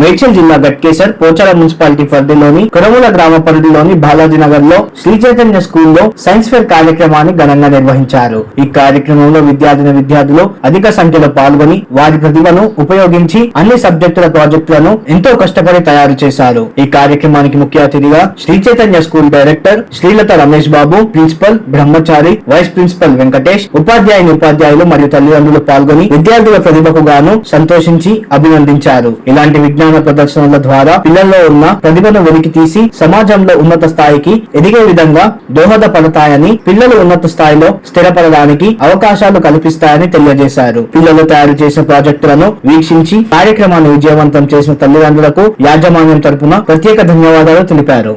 మేడ్చల్ జిల్లా గట్కేసర్ పోచారం మున్సిపాలిటీ పరిధిలోని కొరముల గ్రామ పరిధిలోని బాలాజీ నగర్లో శ్రీ చైతన్య స్కూల్లో సైన్స్ ఫేర్ కార్యక్రమాన్ని ఘనంగా నిర్వహించారు. ఈ కార్యక్రమంలో విద్యార్థిని విద్యార్థులు అధిక సంఖ్యలో పాల్గొని వారి ప్రతిభను ఉపయోగించి అన్ని సబ్జెక్టుల ప్రాజెక్టులను ఎంతో కష్టపడి తయారు చేశారు. ఈ కార్యక్రమానికి ముఖ్య అతిథిగా Sri Chaitanya school director Srilatha Ramesh Babu principal Brahmachari vice principal Venkatesh ఉపాధ్యాయుని ఉపాధ్యాయులు మరియు తల్లిదండ్రులు పాల్గొని విద్యార్థుల ప్రతిభకు గాను సంతోషించి అభినందించారు. ఇలాంటి విజ్ఞానం ప్రదర్శనల ద్వారా పిల్లల్లో ఉన్న ప్రతిభను వెలికి తీసి సమాజంలో ఉన్నత స్థాయికి ఎదిగే విధంగా దోహదపడతాయని పిల్లలు ఉన్నత స్థాయిలో స్థిరపడడానికి అవకాశాలు కల్పిస్తాయని తెలియజేశారు. పిల్లలు తయారు చేసిన ప్రాజెక్టులను వీక్షించి కార్యక్రమాన్ని విజయవంతం చేసిన తల్లిదండ్రులకు యాజమాన్యం తరపున ప్రత్యేక ధన్యవాదాలు తెలిపారు.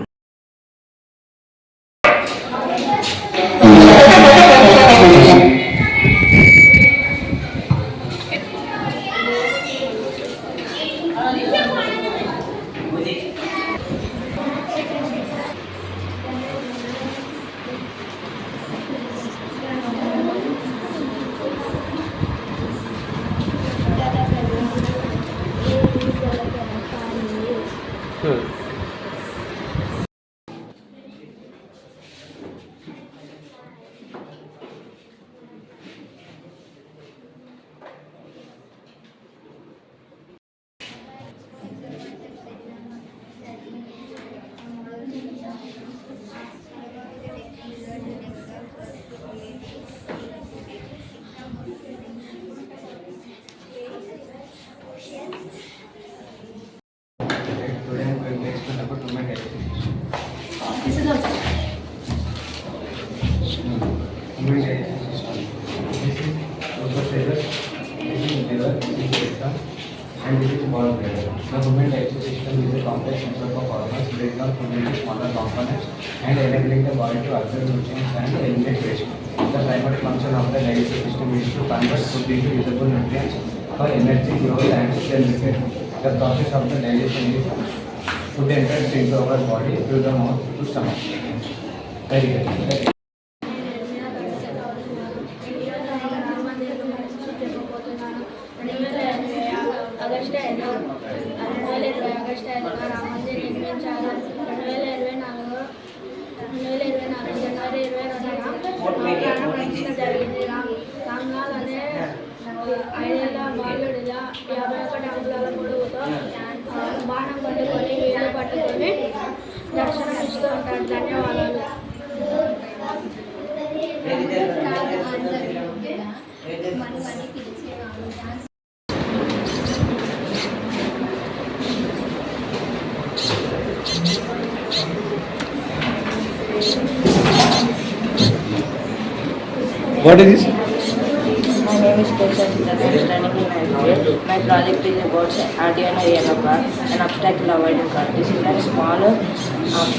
Today and enabling the body to absorb nutrients and eliminate waste. The primary function of the digestive system is to convert food into usable nutrients for energy, growth, and cell repair. The process of the digestion is food enters into our body through the mouth to stomach. Very good. Very good. దర్శనం ఇస్తూ ఉంటాడు ధన్యవాదాలు What is this? My project is about Uno car, an obstacle avoiding car. This is a small um,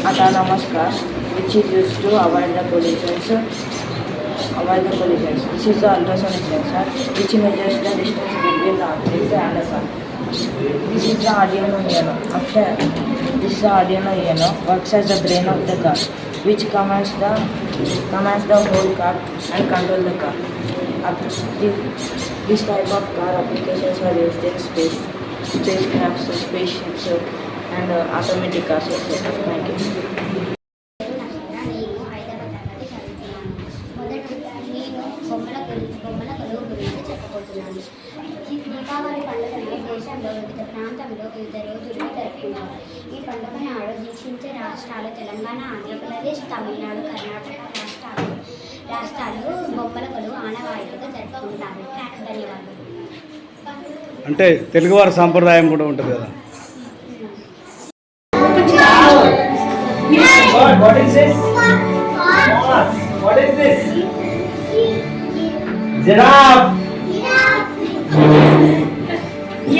autonomous car which is used to avoid the collisions. Avoid the collisions. This is the ultrasonic sensor which measures the distance between the object and the car. This is the Arduino Uno. After this is the Arduino Uno works as the brain of the car, which commands the commands the whole car and control the car. Up- This this type of car applications are used in space, spacecrafts, spaceships, uh, and uh, automatic cars, etc. Thank you. Hyderabad నేను గురించి ఈ దీపావళి పండుగను దేశంలో వివిధ ప్రాంతంలో వివిధ రోజుల్లో ఈ పండుగ ఆలోచించే రాష్ట్రాలు తెలంగాణ ఆంధ్రప్రదేశ్ తమిళనాడు కర్ణాటక రాష్ట్రాలు అంటే తెలుగువారి సాంప్రదాయం కూడా ఉంటుంది కదా. జరా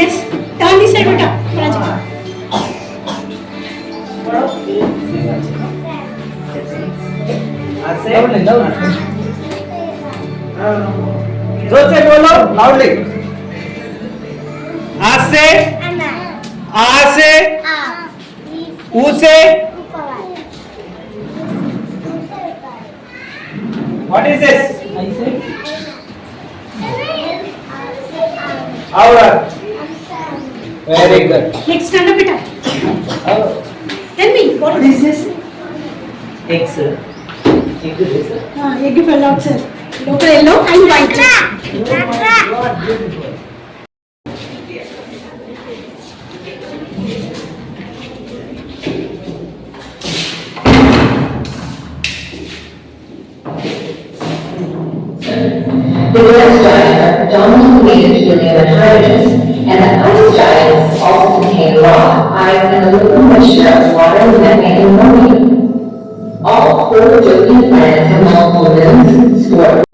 ఎస్ దాన్ని సైడ్ લાઉડલી લાઉડલી જોરથી બોલો લાઉડલી આ से આ से ઉ से What is this? I said. Aura. Very good. Next stand up, Peter. Oh. Tell me what, what is this? X. Egg fell out sir. లోపల The Red Giants dominated the nearest and the Ice Giants also contain rock, ice, and a little mixture of water and methane ammonia. Спорту чоловік Менця, номер 1, спорт.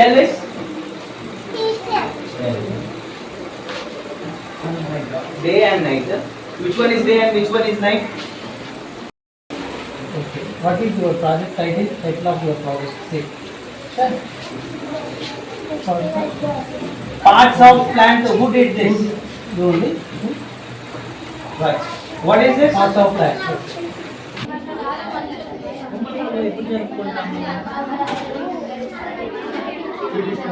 Tell us. Oh my God. Day and night. Which one is day and which one is night? Okay. What is your project title? Title of your project? Say. Parts of plant. Who did this? You only. Right. What is this? Parts of plant. You need to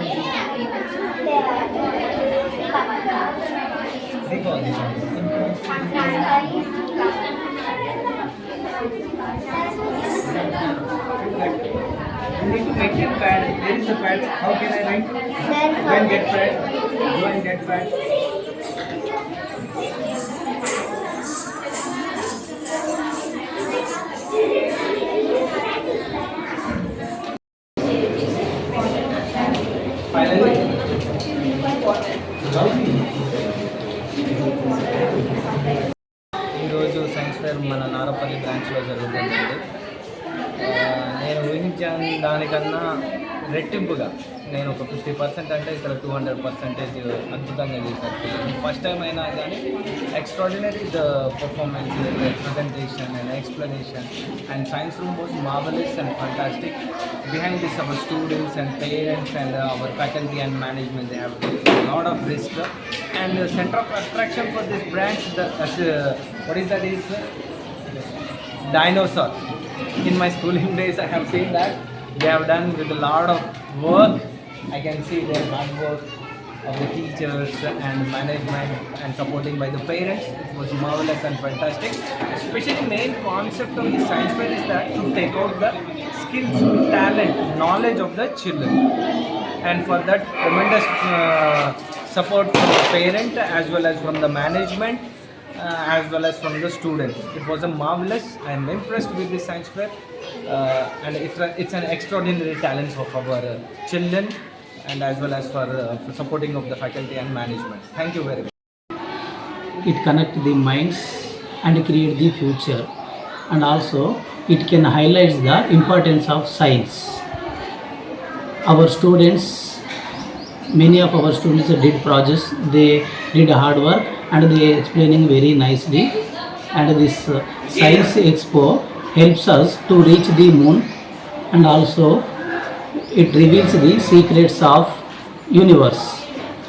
make it pad. Where is the pad? How can I write? Go and get pad. Go and get pad. Percent అంటే ఇక్కడ two hundred percentage అద్భుతంగా చేశాను first time అయినా కానీ extraordinary the performance presentation and explanation and science room was marvellous and fantastic behind this our students and parents and uh, our faculty and management they have taken a lot of risk and the center of attraction for this branch the as, uh, what is that is uh, dinosaur in my schooling days i have seen that they have done with a lot of work i can see their hard work of the teachers and management and supporting by the parents it was marvelous and fantastic especially main concept of the science fair is that to take out the skills talent knowledge of the children and for that tremendous uh, support from the parent as well as from the management uh, as well as from the students. It was a marvelous. I am impressed with this science fair, uh, and it's, a, it's an extraordinary talent of our uh, children, and as well as for, uh, for supporting of the faculty and management. Thank you very much. it connect the minds and create the future and also it can highlight the importance of science our students many of our students did projects they did hard work and they explaining very nicely and this uh, science expo helps us to reach the moon and also it reveals the secrets of universe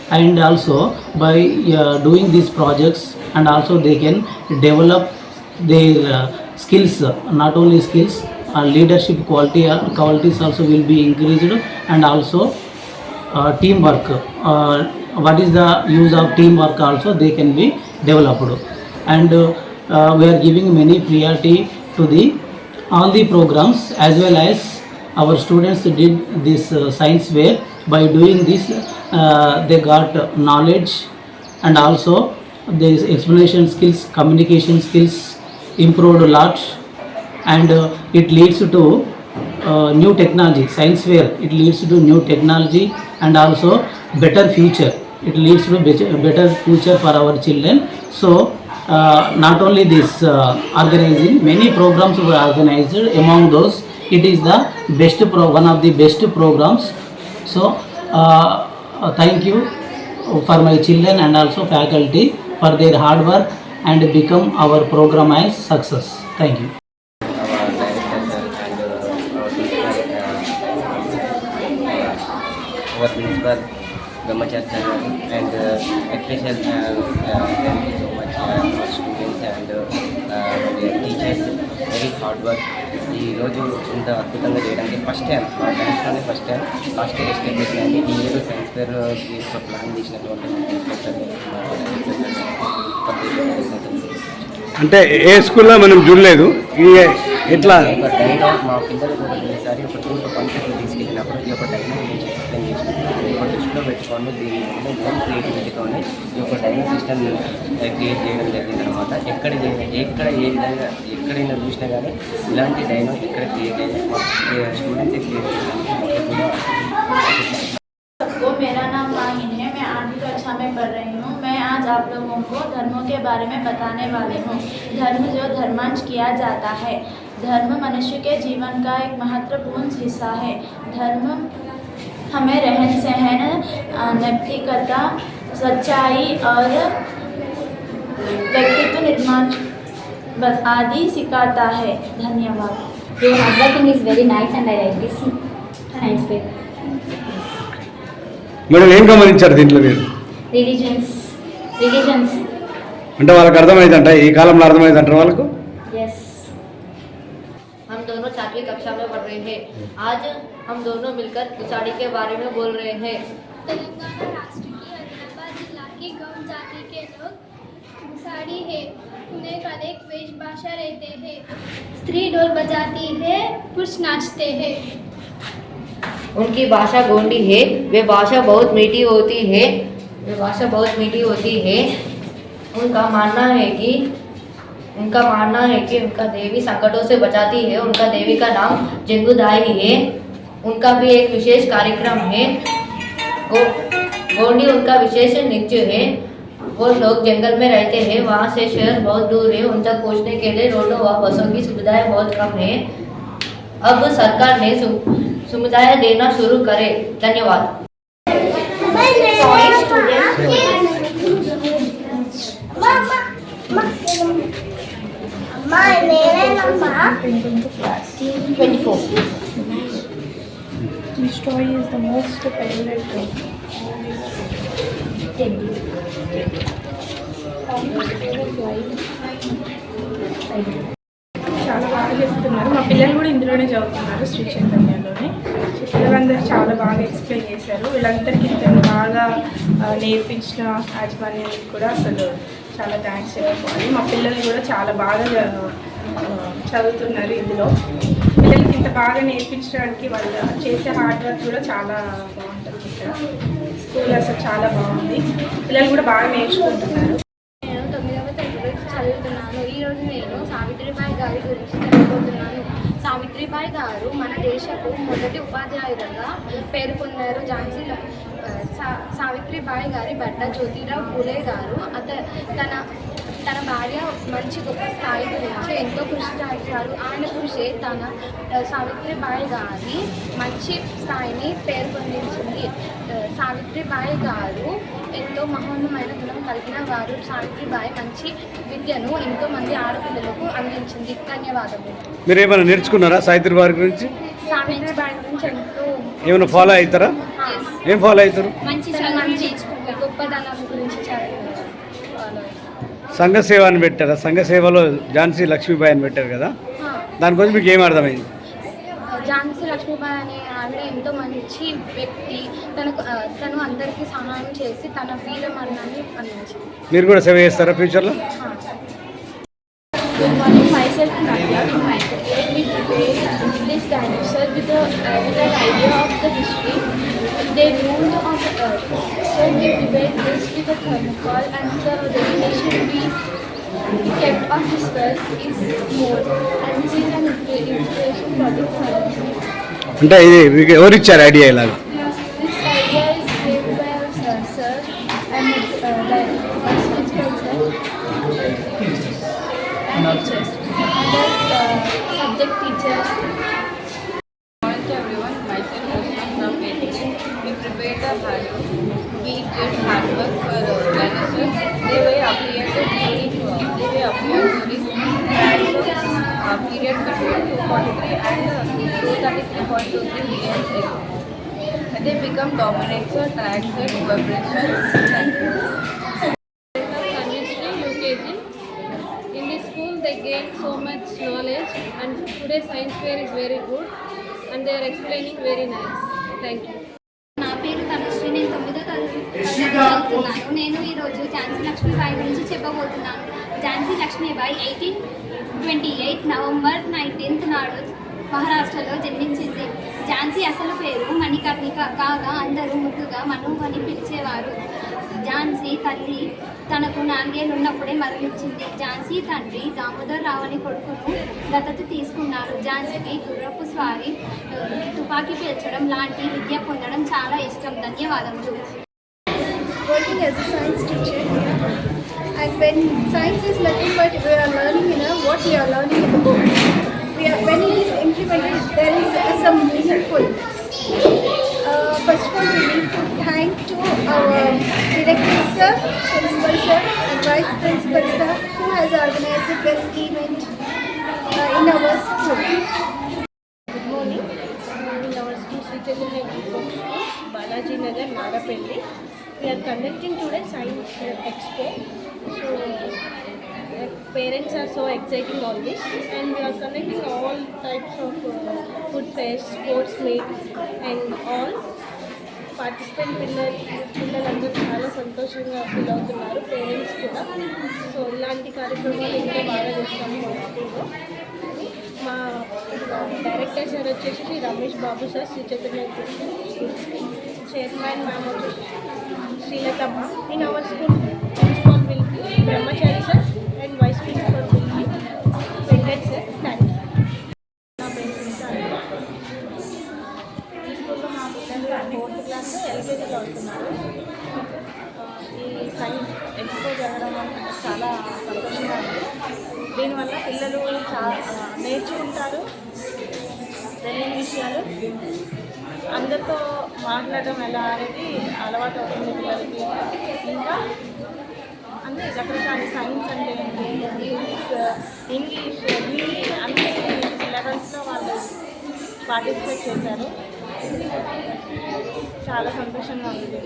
and also by uh, doing these projects and also they can develop their uh, skills. Not only skills uh, leadership quality uh, qualities also will be increased and also uh, teamwork. Uh, what is the use of teamwork also they can be developed. And uh, uh, we are giving many priority to the all the programs as well as our students did this uh, science fair by doing this uh, they got knowledge and also this explanation skills communication skills improved a lot. And uh, it leads to uh, new technology science fair it leads to new technology and also better future. It leads to better future for our children. So uh, not only this uh, organizing, many programs were organized. Among those, it is the best pro- one of the best programs. So, uh, uh, thank you for my children and also faculty for their hard work and become our program as success. Thank you. our principal, Gamachar sir and uh, especially uh, uh, thank you so much uh, students and uh, uh, teachers very hard work ఈ రోజు ఇంత అద్భుతంగా చేయడానికి first time మా సైన్స్లోనే first time first establish అయింది ఈ year science fair plan చేసినటువంటి అంటే ఏ స్కూల్లో మనం చూడలేదు ఎట్లా? ఒక డైలో మా పిల్లలు కూడా ఈసారి ఒక టూర్ పంపిణీ తీసుకెళ్ళినప్పుడు ఈ యొక్క డైలో ఎక్స్ప్లెయిన్ చేసినప్పుడు దృష్టిలో పెట్టుకొని దీని క్రియేటివిటీతోనే ఈ యొక్క డైనింగ్ సిస్టమ్ క్రియేట్ చేయడం జరిగింది అనమాట ఎక్కడ చే- ఎక్కడ ఏ విధంగా ఎక్కడైనా చూసినా కానీ ఇలాంటి డైనో ఎక్కడ క్రియేట్ అయ్యాయి మా స్టూడెంట్స్ క్రియేట్ చేయడానికి కూడా सबको मेरा नाम माहिन है मैं आठवीं कक्षा में पढ़ रही हूँ मैं आज आप लोगों को धर्मों के बारे में बताने वाली हूँ धर्म जो धर्मांश किया जाता है धर्म मनुष्य के जीवन का एक महत्वपूर्ण हिस्सा है धर्म हमें रहन सहन अ, नैतिकता सच्चाई और व्यक्तित्व निर्माण बस आदि सिखाता है धन्यवाद Your handwriting is very nice and I like this science fair. Madam ఏం గమనించారు దీంట్లో మీరు Religions, religions, అంటే వాళ్ళకి అర్థమైందంట ఈ కాలంలో అర్థమైందంటారు వాళ్ళకు yes. हम दोनों छठवीं कक्षा में पढ़ रहे हैं आज हम दोनों मिलकर कुसाड़ी के बारे में बोल रहे हैं मुसाड़ी है। उन्हें अनेक वेशभाषा रहते हैं। स्त्री ढोल बजाती है, पुरुष नाचते हैं। उनकी भाषा गोंडी है। वे भाषा बहुत मीठी होती है। वे भाषा बहुत मीठी होती है। उनका मानना है कि, उनका मानना है कि उनका देवी संकटों से बचाती है। उनका देवी का नाम जंगुदाई है। उनका भी एक विशेष कार्यक्रम है। गो, गोंडी उनका विशेष नृत्य है। वो लोग जंगल में रहते हैं वहाँ से शहर बहुत दूर है उन तक पहुँचने के लिए रोडों व बसों की सुविधाएँ बहुत कम है। अब सरकार ने सुविधाएँ देना शुरू करे। धन्यवाद। Story is the most favorite thing. చాలా బాగా చెప్తున్నారు. మా పిల్లలు కూడా ఇందులోనే చదువుతున్నారు శ్రీ పిల్లలందరూ చాలా బాగా ఎక్స్ప్లెయిన్ చేశారు. వీళ్ళందరికీ ఇంత బాగా నేర్పించిన యాజమాన్యానికి కూడా అసలు చాలా థ్యాంక్స్ చెప్పుకోవాలి. మా పిల్లలు కూడా చాలా బాగా చదువుతున్నారు ఇందులో. పిల్లలకి ఇంత బాగా నేర్పించడానికి వాళ్ళు చేసే హార్డ్ వర్క్ కూడా చాలా బాగుంటుంది. ఇక్కడ స్కూల్ అసలు చాలా బాగుంది. పిల్లలు కూడా బాగా నేర్చుకుంటున్నారు. నేను తొమ్మిదవ తరగతి చదువుతున్నాను. ఈరోజు నేను సావిత్రిబాయి గారి గురించి తెలుసుకోతున్నాను సావిత్రిబాయి గారు మన దేశపు మొదటి ఉపాధ్యాయులుగా పేరు పొందారు ఝాన్సీ సా- సావిత్రిబాయి గారి భర్త జ్యోతిరావు పూలే గారు. అత తన తన భార్య మంచి గొప్ప స్థాయి గురించి ఎంతో కృషి చేశారు. ఆయన కృషి తన సావిత్రిబాయి గారి మంచి స్థాయిని పేరు పొందించింది ఆ, సావిత్రిబాయి గారు ఎంతో మహోన్నమైన గుణం కలిగిన వారు. సావిత్రిబాయి మంచి విద్యను ఎంతో మంది ఆడపిల్లలకు అందించింది. ధన్యవాదములు. మీరు ఏమైనా నేర్చుకున్నారా సావిత్రి వారి గురించి? సావిత్రిబాయి గురించి ఎంతో ఏమైనా ఫాలో అవుతారా? ఏం ఫాలో అవుతారు? మంచి మంచి గొప్పదనం సంఘ సేవ అని పెట్టారా. సంఘ సేవలో ఝాన్సీ లక్ష్మీబాయి అని పెట్టారు కదా. దాని గురించి మీకు ఏం అర్థమైంది ఝాన్సీ లక్ష్మీబాయి అనే ఆవిడ ఎంతో మంచి వ్యక్తి. తనకు తను అందరికీ సహాయం చేసి తన వీర మరణాన్ని అందించింది. మీరు కూడా సేవ చేస్తారా ఫ్యూచర్లో? myself Nadia. In my we prepared English dinosaur with, a, uh, with an idea of the history. They moved on the earth. So we prepared this with a thermocol and the radiation we kept on this earth is more. And this is an insp- inspiration అంటే ఇది మీకు ఎవరు ఇచ్చారు idea ఇలాగా for. They become dominant, during they were appeared during dinosaur period between and They become vibrations. In this school they gain so much knowledge and today science fair is very good and they are explaining very nice. Thank you. చదువుతున్నాను నేను ఈరోజు ఝాన్సీ లక్ష్మీబాయి గురించి చెప్పబోతున్నాను. Jhansi Lakshmibai eighteen twenty eight November nineteenth నాడు మహారాష్ట్రలో జన్మించింది. ఝాన్సీ అసలు పేరు మణికర్ణిక కాగా అందరూ ముద్దుగా మను అని పిలిచేవారు. ఝాన్సీ తల్లి తనకు నాలుగేళ్ళు ఉన్నప్పుడే మరణించింది. ఝాన్సీ తండ్రి దామోదర్ రావు అని కొడుకును దత్తత తీసుకున్నారు. ఝాన్సీకి గుర్రపు స్వారీ తుపాకీ పేల్చడం లాంటి విద్య పొందడం చాలా ఇష్టం. ధన్యవాదములు. Working as a science teacher here. and when science is nothing but we are learning you know what we are learning in the books. We are, when it is implemented there is uh, some meaningfulness. Uh, first of all, we need to thank to our director sir, principal sir, and vice principal sir who has organized this event uh, in our school. We are conducting today Science Expo. So, uh, parents are so exciting all this and we are conducting all types of uh, food fairs, sports meet and all. Participant పిల్లలు పిల్లలందరూ చాలా సంతోషంగా feel అవుతున్నారు parents కూడా so ఇలాంటి కార్యక్రమాలు ఇంకా బాగా చేస్తాము మా స్కూల్లో మా డైరెక్టర్ సార్ వచ్చేసి Sri Ramesh Babu sir Sri Chaitanya chairman ma'am వచ్చేసి శ్రీలతమ్మ. In our school principal will Brahmachari sir and vice principal will Venkat sir thank you నా పేరు శ్రీశాంతి. ఈ స్కూల్లో మా పిల్లలు ఫోర్త్ క్లాస్ ఎల్కేజీ చదువుతున్నారు. ఈ సైన్స్ ఎక్స్పో జరగడం వల్ల చాలా సంతోషంగా ఉంది. దీనివల్ల పిల్లలు చాలా నేర్చుకుంటారు. తెలియని విషయాలు. అందరితో మాట్లాడడం ఎలా అనేది అలవాటు అవుతుంది పిల్లలకి. ఇంకా అన్ని రకరకాల సైన్స్ అంటే ఏంటి? ఇంగ్లీష్ ఇంగ్లీష్ హిందీ అన్ని లెవెల్స్లో వాళ్ళు పార్టిసిపేట్ చేశారు. చాలా సంతోషంగా ఉంది.